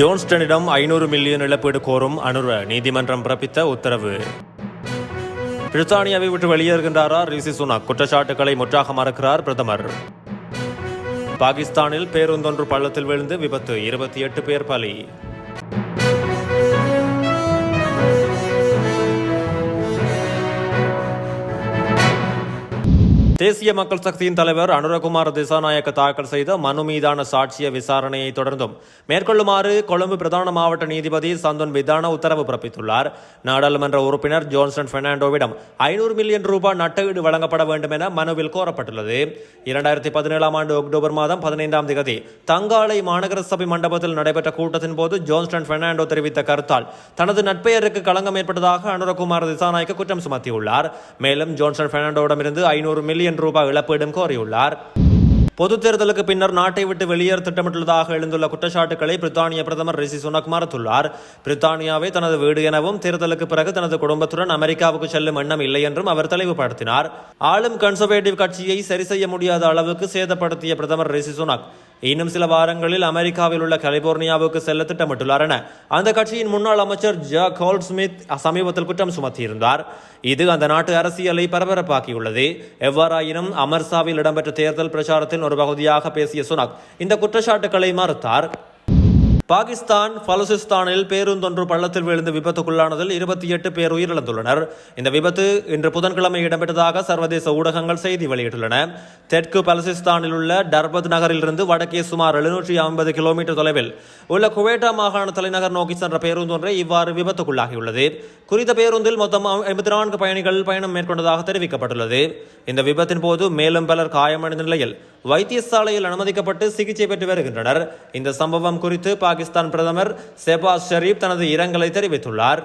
ஜோன்ஸ்டனிடம் ஐநூறு மில்லியன் இழப்பீடு கோரும் அனுர நீதிமன்றம் பிறப்பித்த உத்தரவு. பிரித்தானியாவை விட்டு வெளியேறுகின்றாரா ரிசி சுனாக்? குற்றச்சாட்டுகளை முற்றாக மறக்கிறார் பிரதமர். பாகிஸ்தானில் பேருந்தொன்று பள்ளத்தில் விழுந்து விபத்து இருபத்தி எட்டு பேர் பலி. தேசிய மக்கள் சக்தியின் தலைவர் அனுரகுமார் திசாநாயக்க தாக்கல் செய்த மனு மீதான சாட்சிய விசாரணையை தொடர்ந்தும் மேற்கொள்ளுமாறு கொழும்பு பிரதான மாவட்ட நீதிபதி சந்தன் விதான உத்தரவு பிறப்பித்துள்ளார். நாடாளுமன்ற உறுப்பினர் ஜோன்சன் பெர்னாண்டோவிடம் ஐநூறு மில்லியன் ரூபாய் நட்டஈடு வழங்கப்பட வேண்டும் என மனுவில் கோரப்பட்டுள்ளது. இரண்டாயிரத்தி பதினேழாம் ஆண்டு அக்டோபர் மாதம் பதினைந்தாம் தேதி தங்காலை மாநகர சபை மண்டபத்தில் நடைபெற்ற கூட்டத்தின் போது ஜோன்ஸ்டன் பெர்னாண்டோ தெரிவித்த கருத்தால் தனது நட்பெயருக்கு களங்கம் ஏற்பட்டதாக அனுரகுமார் திசாநாயக்க குற்றம் சுமத்தியுள்ளார். மேலும் ஜோன்சன் பெர்னாண்டோவிடமிருந்து ஐநூறு மில்லியன் ரூபாய் இழப்பீடும் கோரியுள்ளார். பொது தேர்தலுக்கு பின்னர் நாட்டை விட்டு வெளியேற திட்டமிட்டுள்ளதாக எழுந்துள்ள குற்றச்சாட்டுகளை பிரித்தானிய பிரதமர் ரிஷி சுனக் மறுத்துள்ளார் பிரித்தானியாவை தனது வீடு எனவும் தேர்தலுக்கு பிறகு தனது குடும்பத்துடன் அமெரிக்காவுக்கு செல்லும் எண்ணம் இல்லை என்றும் அவர் தெளிவுபடுத்தினார். ஆளும் கன்சர்வேட்டிவ் கட்சியை சரி செய்ய முடியாத அளவுக்கு சேதப்படுத்திய பிரதமர் ரிஷி சுனக் இன்னும் சில வாரங்களில் அமெரிக்காவில் உள்ள கலிபோர்னியாவுக்கு செல்ல திட்டமிட்டுள்ளார் என அந்த கட்சியின் முன்னாள் அமைச்சர் ஜாக் ஹோல்ட் ஸ்மித் சமீபத்தில் குற்றம் சுமத்தியிருந்தார். இது அந்த நாட்டு அரசியலை பரபரப்பாக்கியுள்ளது. எவ்வாறாயினும் அமர்சாவில் இடம்பெற்ற தேர்தல் பிரச்சாரத்தின் ஒரு பகுதியாக பேசிய சுனக் இந்த குற்றச்சாட்டுகளை மறுத்தார். பாகிஸ்தான் பலுசிஸ்தானில் பேருந்தொன்று பள்ளத்தில் விழுந்து விபத்துக்குள்ளானதில் இருபத்தி எட்டு பேர் உயிரிழந்துள்ளனர். இந்த விபத்து இன்று புதன்கிழமை இடம்பெற்றதாக சர்வதேச ஊடகங்கள் செய்தி வெளியிட்டுள்ளன. தெற்கு பலுசிஸ்தானில் உள்ள டர்பத் நகரிலிருந்து வடக்கே சுமார் எழுநூற்றி ஐம்பது கிலோமீட்டர் தொலைவில் உள்ள குவேட்டா மாகாண தலைநகர் நோக்கி சென்ற பேருந்தொன்றை இவ்வாறு விபத்துக்குள்ளாகியுள்ளது. குறித்த பேருந்தில் மொத்தம் ஐம்பத்தி நான்கு பயணிகள் பயணம் மேற்கொண்டதாக தெரிவிக்கப்பட்டுள்ளது. இந்த விபத்தின் போது மேலும் பலர் காயமடைந்த நிலையில் வைத்தியசாலையில் அனுமதிக்கப்பட்டு சிகிச்சை பெற்று வருகின்றனர். இந்த சம்பவம் குறித்து பாகிஸ்தான் பிரதமர் செபாஸ் ஷெரீப் தனது இரங்கலை தெரிவித்துள்ளார்.